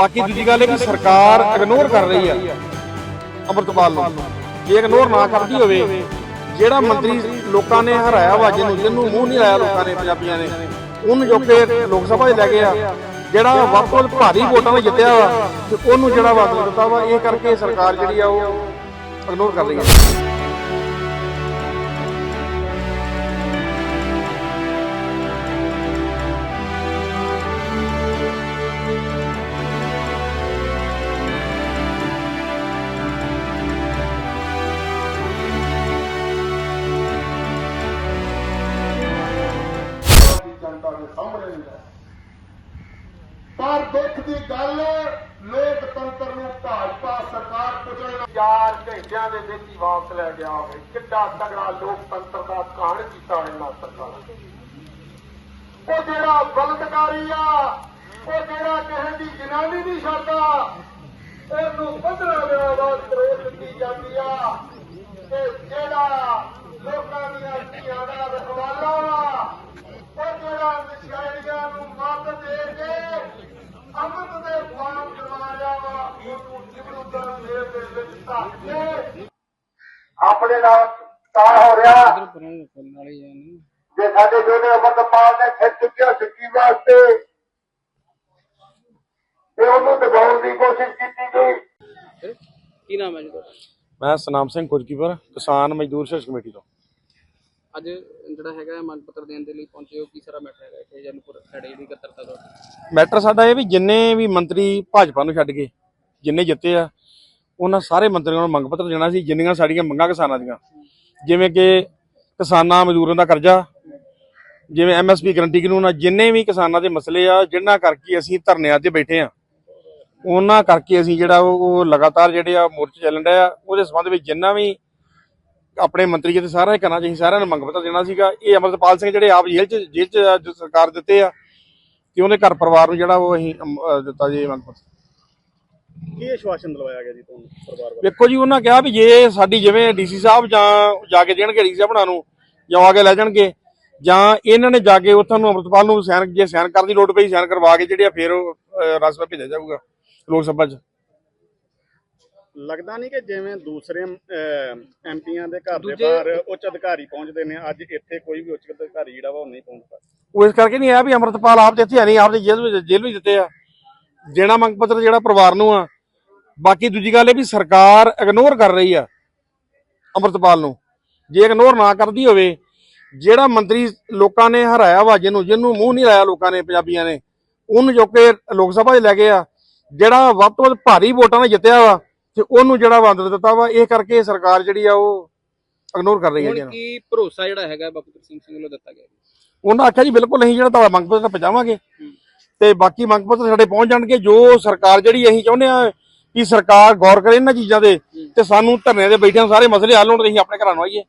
ਬਾਕੀ ਦੂਜੀ ਗੱਲ ਇਹ ਕਿ ਸਰਕਾਰ ਇਗਨੋਰ ਕਰ ਰਹੀ ਆ ਅੰਮ੍ਰਿਤਪਾਲ ਨੂੰ। ਜੇ ਇਗਨੋਰ ਨਾ ਕਰਦੀ ਹੋਵੇ, ਜਿਹੜਾ ਮੰਤਰੀ ਲੋਕਾਂ ਨੇ ਹਰਾਇਆ ਵਾ, ਜਿਹਨੂੰ ਜਿਹਨੂੰ ਮੂੰਹ ਨਹੀਂ ਲਾਇਆ ਲੋਕਾਂ ਨੇ, ਪੰਜਾਬੀਆਂ ਨੇ, ਉਹਨੂੰ ਜੋ ਕਿ ਲੋਕ ਸਭਾ 'ਚ ਲੈ ਗਏ ਆ। ਜਿਹੜਾ ਵੱਧ ਤੋਂ ਭਾਰੀ ਵੋਟਾਂ ਨਾਲ ਜਿੱਤਿਆ ਵਾ, ਤੇ ਉਹਨੂੰ ਜਿਹੜਾ ਵਾਪਸ ਦਿੱਤਾ ਵਾ, ਇਹ ਕਰਕੇ ਸਰਕਾਰ ਜਿਹੜੀ ਆ ਉਹ ਇਗਨੋਰ ਕਰ ਰਹੀ ਹੈ ਦੇ ਪਰ ਦੁੱਖ ਦੀ ਗੱਲ ਲੋਕਤੰਤਰ ਨੂੰ ਭਾਜਪਾ ਸਰਕਾਰ ਕੁਚਲਣ ਚਾਰ ਘੰਟਿਆਂ ਦੇ ਵਿੱਚ ਹੀ ਵਾਪਸ ਲੈ ਗਿਆ ਹੋਵੇ। ਕਿੱਡਾ ਤਗੜਾ ਲੋਕਤੰਤਰ ਦਾ ਕਾਣ ਕੀਤਾ ਇਹਨਾਂ ਸਰਕਾਰਾਂ ਉਹ ਜਿਹੜਾ ਬਲਦਕਾਰੀ ਆ, ਉਹ ਜਿਹੜਾ ਕਿਸੇ ਦੀ ਜਨਾਨੀ ਨਹੀਂ ਛੱਡਦਾ, ਉਹਨੂੰ 15 ਦਿਨਾਂ ਬਾਅਦ ਕਰੋੜ ਦਿੱਤੀ ਜਾਂਦੀ ਆ ਤੇ ਜਿਹੜਾ ਲੋਕਾਂ ਦੀਆਂ ਧੀਆਂ ਦਾ ਰਖਵਾਲਾ ਵਾ ਉਹ ਜਿਹੜਾ ਨਸ਼ੇੜੀਆਂ ਨੂੰ ਮੱਤ ਦੇ ਕੇ ਅੰਮ੍ਰਿਤ ਦੇ ਪਾਣ ਕਰਵਾਇਆ ਵਾ ਉਹਨੂੰ ਜਿਬਰੂਦਾਂ ਦੇ ਦੇ ਵਿੱਚ ਧੱਕ ਕੇ ਆਪਣੇ ਨਾਲ ਤਾਂ ਹੋ ਰਿਹਾ ਜੇ ਸਾਡੇ ਜੋੜੇ ਅਮਰਪਾਲ ਨੇ ਖਿੱਚ ਚੁੱਕਿਆ ਸਿੱਕੀ ਵਾਸਤੇ ਤੇ ਉਹਨੂੰ ਦਬਾਉਣ ਦੀ ਕੋਸ਼ਿਸ਼ ਕੀਤੀ ਗਈ। ਕੀ ਨਾਮ ਹੈ ਜੀ ਤੁਹਾਡਾ? ਮੈਂ ਸਨਾਮ ਸਿੰਘ ਕੁਜਕੀਪਰ ਕਿਸਾਨ ਮਜ਼ਦੂਰ ਸੰਘਰਸ਼ ਕਮੇਟੀ ਤੋਂ। ਅੱਜ ਜਿਹੜਾ ਹੈਗਾ ਮੰਗ ਪੱਤਰ ਦੇਣ ਦੇ ਲਈ ਪਹੁੰਚੇ ਹੋ, ਕੀ ਸਾਰਾ ਮੈਟਰ ਹੈਗਾ ਇੱਥੇ ਜਨਪੁਰ ਸਾਡੇ ਜਿਹੜੀ ਇਕੱਤਰਤਾ ਦਾ? ਮੈਟਰ ਸਾਡਾ ਇਹ ਵੀ ਜਿੰਨੇ ਵੀ ਮੰਤਰੀ ਭਾਜਪਾ ਨੂੰ ਛੱਡ ਕੇ ਜਿੰਨੇ ਜਿੱਤੇ ਆ, ਉਹਨਾਂ ਸਾਰੇ ਮੰਤਰੀਆਂ ਨੂੰ ਮੰਗ ਪੱਤਰ ਦੇਣਾ ਸੀ, ਜਿੰਨੀਆਂ ਸਾਡੀਆਂ ਮੰਗਾਂ ਕਿਸਾਨਾਂ ਦੀਆਂ। ਜਿਵੇਂ ਕਿ ਕਿਸਾਨਾਂ ਮਜ਼ਦੂਰਾਂ ਦਾ ਕਰਜ਼ਾ, ਜਿਵੇਂ ਐਮਐਸਪੀ ਗਰੰਟੀ ਕਾਨੂੰਨ ਆ, ਜਿੰਨੇ ਵੀ ਕਿਸਾਨਾਂ ਦੇ ਮਸਲੇ ਆ, ਜਿਨ੍ਹਾਂ ਕਰਕੇ ਅਸੀਂ ਧਰਨਿਆਂ ਤੇ ਬੈਠੇ ਆ, ਉਹਨਾਂ ਕਰਕੇ ਅਸੀਂ ਜਿਹੜਾ ਉਹ ਲਗਾਤਾਰ ਜਿਹੜੇ ਆ ਮੋਰਚੇ ਚੱਲਣ ਡਿਆ ਉਹਦੇ ਸੰਬੰਧ ਵਿੱਚ ਜਿੰਨਾ ਵੀ ਆਪਣੇ ਮੰਤਰੀ ਜੀ ਤੇ ਸਾਰਾ ਹੀ ਕਰਨਾ ਚਾਹੀਦਾ ਸਾਰਿਆਂ ਨੂੰ ਮੰਗ ਪੱਤਰ ਦੇਣਾ ਸੀਗਾ। ਇਹ ਅਮਰਪਾਲ ਸਿੰਘ ਜਿਹੜੇ ਆਪ ਜੇਲ੍ਹ ਚ ਜੇਲ੍ਹ ਚ ਅੱਜ ਸਰਕਾਰ ਦਿੱਤੇ ਆ ਤੇ ਉਹਦੇ ਘਰ ਪਰਿਵਾਰ ਨੂੰ ਜਿਹੜਾ ਉਹ ਅਸੀਂ ਅਮ, ਅਹ, ਦਿੱਤਾ ਜੀ ਮੰਗ ਪੱਤਰ। ਕੀ ਆਸ਼ਵਾਸਨ ਦਿਲਵਾਇਆ ਗਿਆ ਜੀ ਤੁਹਾਨੂੰ ਪਰਿਵਾਰ ਵੱਲੋਂ? ਵੇਖੋ ਜੀ ਉਹਨਾਂ ਕਿਹਾ ਵੀ ਜੇ ਸਾਡੀ ਜਿਵੇਂ ਡੀਸੀ ਸਾਹਿਬ ਜਾਂ ਜਾ ਕੇ ਦੇਣਗੇ ਡੀਸੀ ਸਾਹਿਬ ਨੂੰ ਜਾਂ ਆ ਕੇ ਲੈ ਜਾਣਗੇ ਜਾਂ ਇਹਨਾਂ ਨੇ ਜਾ ਕੇ ਉੱਥੋਂ ਨੂੰ ਅਮਰਪਾਲ ਨੂੰ ਸਾਈਨ ਜੇ ਸਾਈਨ ਕਰਨ ਦੀ ਲੋੜ ਪਈ ਸਾਈਨ ਕਰਵਾ ਕੇ ਜਿਹੜੇ ਆ ਫਿਰ ਸਭਾ ਭੇਜਿਆ ਜਾਊਗਾ ਲੋਕ ਸਭਾ 'ਚ। ਲੱਗਦਾ ਨਹੀਂ ਕਿ ਜਿਵੇਂ ਦੂਸਰੇ ਐਮਪੀਆਂ ਦੇ ਘਰ ਦੇ ਬਾਹਰ ਉੱਚ ਅਧਿਕਾਰੀ ਪਹੁੰਚਦੇ ਨੇ ਅੱਜ ਇੱਥੇ ਕੋਈ ਵੀ ਉੱਚ ਅਧਿਕਾਰੀ ਜਿਹੜਾ ਵਾ ਉਹ ਨਹੀਂ ਪਹੁੰਚਦਾ ਉਹ ਇਸ ਕਰਕੇ ਨਹੀਂ ਆਇਆ ਵੀ ਅਮਰਤਪਾਲ ਆਪ ਤੇ ਇੱਥੇ ਹੈ ਨਹੀਂ ਆਪ ਦੇ ਜੇਲ੍ਹ ਵਿੱਚ ਜੇਲ੍ਹ ਵਿੱਚ ਦਿੱਤੇ ਆ। ਦੇਣਾ ਮੰਗ ਪੱਤਰ ਜਿਹੜਾ ਪਰਿਵਾਰ ਨੂੰ ਆ। ਬਾਕੀ ਦੂਜੀ ਗੱਲ ਇਹ ਵੀ ਸਰਕਾਰ ਇਗਨੋਰ ਕਰ ਰਹੀ ਆ ਅਮਰਤਪਾਲ ਨੂੰ। ਜੇ ਇਗਨੋਰ ਨਾ ਕਰਦੀ ਹੋਵੇ ਜਿਹੜਾ ਮੰਤਰੀ ਲੋਕਾਂ ਨੇ ਹਰਾਇਆ ਵਾ ਜਿਹਨੂੰ ਜਿਹਨੂੰ ਮੂੰਹ ਨਹੀਂ ਲਾਇਆ ਲੋਕਾਂ ਨੇ ਪੰਜਾਬੀਆਂ ਨੇ ਉਹਨੂੰ ਜੋ ਕਿ ਲੋਕ ਸਭਾ 'ਚ ਲੈ ਗਏ ਆ। ਜਿਹੜਾ ਵੱਧ ਤੋਂ ਵੱਧ ਭਾਰੀ ਵੋਟਾਂ ਨਾਲ ਜਿੱਤਿਆ ਵਾ ਤੇ ਉਹਨੂੰ ਜਿਹੜਾ ਬਦਲ ਦਿੱਤਾ ਵਾ ਇਹ ਕਰਕੇ ਸਰਕਾਰ ਜਿਹੜੀ ਆ ਉਹ ਇਗਨੋਰ ਕਰ ਰਹੀ ਹੈ ਜੀ ਹੁਣ ਇਹਨੂੰ। ਕੀ ਭਰੋਸਾ ਜਿਹੜਾ ਹੈਗਾ ਬਖਤਰ ਸਿੰਘ ਸਿੰਘ ਵੱਲੋਂ ਦਿੱਤਾ ਗਿਆ ਜੀ? ਉਹਨਾਂ ਆਖਿਆ ਜੀ ਬਿਲਕੁਲ ਨਹੀਂ ਜਿਹੜਾ ਤੁਹਾਡਾ ਮੰਗ ਪੱਤਰ ਪਹੁੰਚਾਵਾਂਗੇ ਤੇ ਬਾਕੀ ਮੰਗ ਪੱਤਰ ਸਾਡੇ ਪਹੁੰਚ ਜਾਣਗੇ ਜੋ ਸਰਕਾਰ ਜਿਹੜੀ ਅਸੀਂ ਚਾਹੁੰਦੇ ਆ ਕਿ ਸਰਕਾਰ ਗੌਰ ਕਰੇ ਇਹਨਾਂ ਚੀਜ਼ਾਂ ਦੇ ਤੇ ਸਾਨੂੰ ਧਰਨੇ ਦੇ ਬੈਠਿਆਂ ਸਾਰੇ ਮਸਲੇ ਹੱਲ ਹੋਣ ਤੇ ਅਸੀਂ ਆਪਣੇ ਘਰਾਂ ਨੂੰ ਆਈਏ